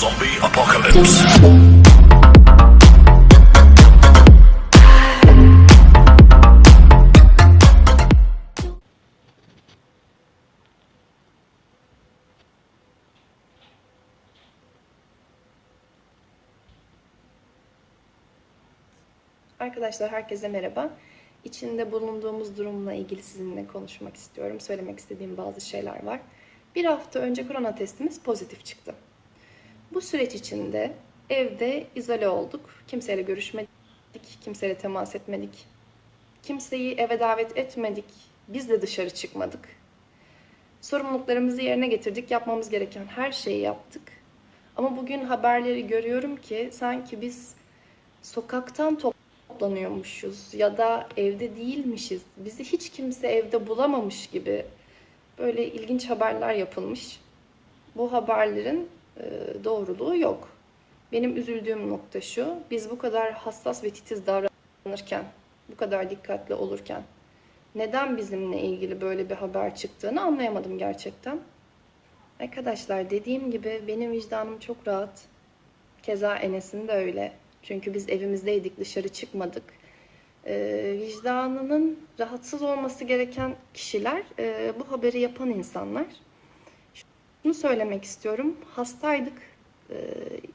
Zombie apocalypse. Arkadaşlar herkese merhaba. İçinde bulunduğumuz durumla ilgili sizinle konuşmak istiyorum. Söylemek istediğim bazı şeyler var. Bir hafta önce korona testimiz pozitif çıktı. Bu süreç içinde evde izole olduk. Kimseyle görüşmedik, kimseyle temas etmedik. Kimseyi eve davet etmedik. Biz de dışarı çıkmadık. Sorumluluklarımızı yerine getirdik. Yapmamız gereken her şeyi yaptık. Ama bugün haberleri görüyorum ki sanki biz sokaktan toplanıyormuşuz ya da evde değilmişiz. Bizi hiç kimse evde bulamamış gibi böyle ilginç haberler yapılmış. Bu haberlerin doğruluğu yok. Benim üzüldüğüm nokta şu. Biz bu kadar hassas ve titiz davranırken, bu kadar dikkatli olurken neden bizimle ilgili böyle bir haber çıktığını anlayamadım gerçekten. Arkadaşlar dediğim gibi benim vicdanım çok rahat. Keza Enes'in de öyle. Çünkü biz evimizdeydik, dışarı çıkmadık. Ee, vicdanının rahatsız olması gereken kişiler, e, bu haberi yapan insanlar. Şunu söylemek istiyorum. Hastaydık. Ee,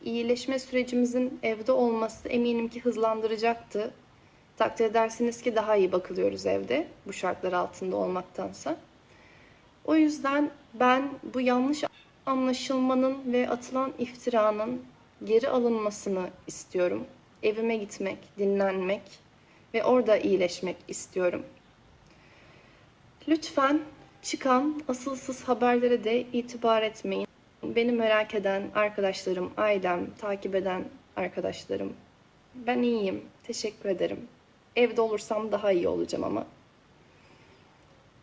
iyileşme sürecimizin evde olması eminim ki hızlandıracaktı. Takdir edersiniz ki daha iyi bakılıyoruz evde bu şartlar altında olmaktansa. O yüzden ben bu yanlış anlaşılmanın ve atılan iftiranın geri alınmasını istiyorum. Evime gitmek, dinlenmek ve orada iyileşmek istiyorum. Lütfen çıkan asılsız haberlere de itibar etmeyin. Beni merak eden arkadaşlarım, ailem, takip eden arkadaşlarım. Ben iyiyim. Teşekkür ederim. Evde olursam daha iyi olacağım ama.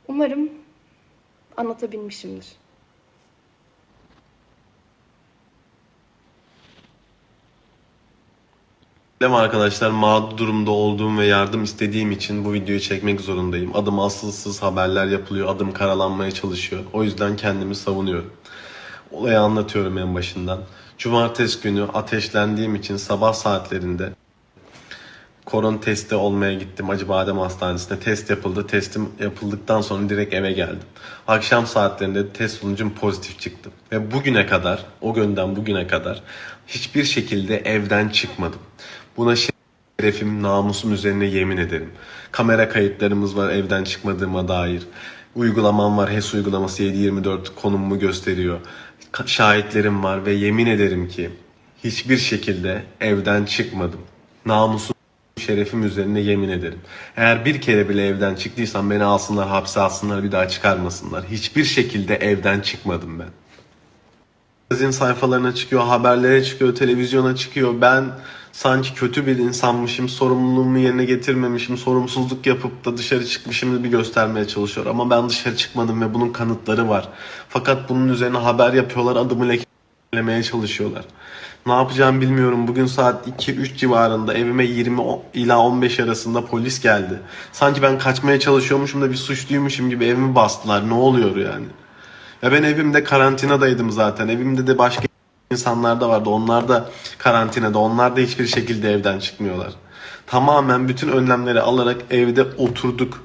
Umarım anlatabilmişimdir. Selam arkadaşlar, mağdur durumda olduğum ve yardım istediğim için bu videoyu çekmek zorundayım. Adım asılsız haberler yapılıyor, adım karalanmaya çalışıyor. O yüzden kendimi savunuyorum. Olayı anlatıyorum en başından. Cumartesi günü ateşlendiğim için sabah saatlerinde koron testi olmaya gittim Acıbadem Hastanesi'ne. Test yapıldı. Testim yapıldıktan sonra direkt eve geldim. Akşam saatlerinde test sonucum pozitif çıktı. Ve bugüne kadar, o günden bugüne kadar hiçbir şekilde evden çıkmadım. Buna şerefim, namusum üzerine yemin ederim. Kamera kayıtlarımız var evden çıkmadığıma dair. Uygulamam var. HES uygulaması 724 konumumu gösteriyor. Şahitlerim var ve yemin ederim ki hiçbir şekilde evden çıkmadım. Namusum şerefim üzerine yemin ederim. Eğer bir kere bile evden çıktıysam beni alsınlar hapse alsınlar bir daha çıkarmasınlar. Hiçbir şekilde evden çıkmadım ben. Magazin sayfalarına çıkıyor, haberlere çıkıyor, televizyona çıkıyor. Ben sanki kötü bir insanmışım, sorumluluğumu yerine getirmemişim, sorumsuzluk yapıp da dışarı çıkmışım bir göstermeye çalışıyor. Ama ben dışarı çıkmadım ve bunun kanıtları var. Fakat bunun üzerine haber yapıyorlar, adımı lekelemeye çalışıyorlar. Ne yapacağımı bilmiyorum. Bugün saat 2-3 civarında evime 20 ila 15 arasında polis geldi. Sanki ben kaçmaya çalışıyormuşum da bir suçluymuşum gibi evimi bastılar. Ne oluyor yani? Ya ben evimde karantinadaydım zaten. Evimde de başka insanlar da vardı. Onlar da karantinada. Onlar da hiçbir şekilde evden çıkmıyorlar. Tamamen bütün önlemleri alarak evde oturduk.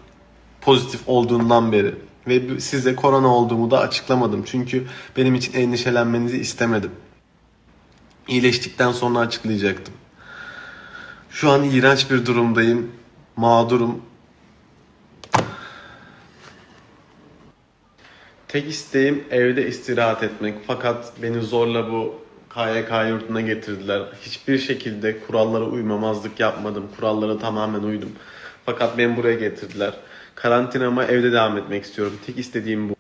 Pozitif olduğundan beri. Ve size korona olduğumu da açıklamadım. Çünkü benim için endişelenmenizi istemedim. İyileştikten sonra açıklayacaktım. Şu an iğrenç bir durumdayım. Mağdurum. Tek isteğim evde istirahat etmek. Fakat beni zorla bu KYK yurduna getirdiler. Hiçbir şekilde kurallara uymamazlık yapmadım. Kurallara tamamen uydum. Fakat beni buraya getirdiler. Karantinama evde devam etmek istiyorum. Tek istediğim bu.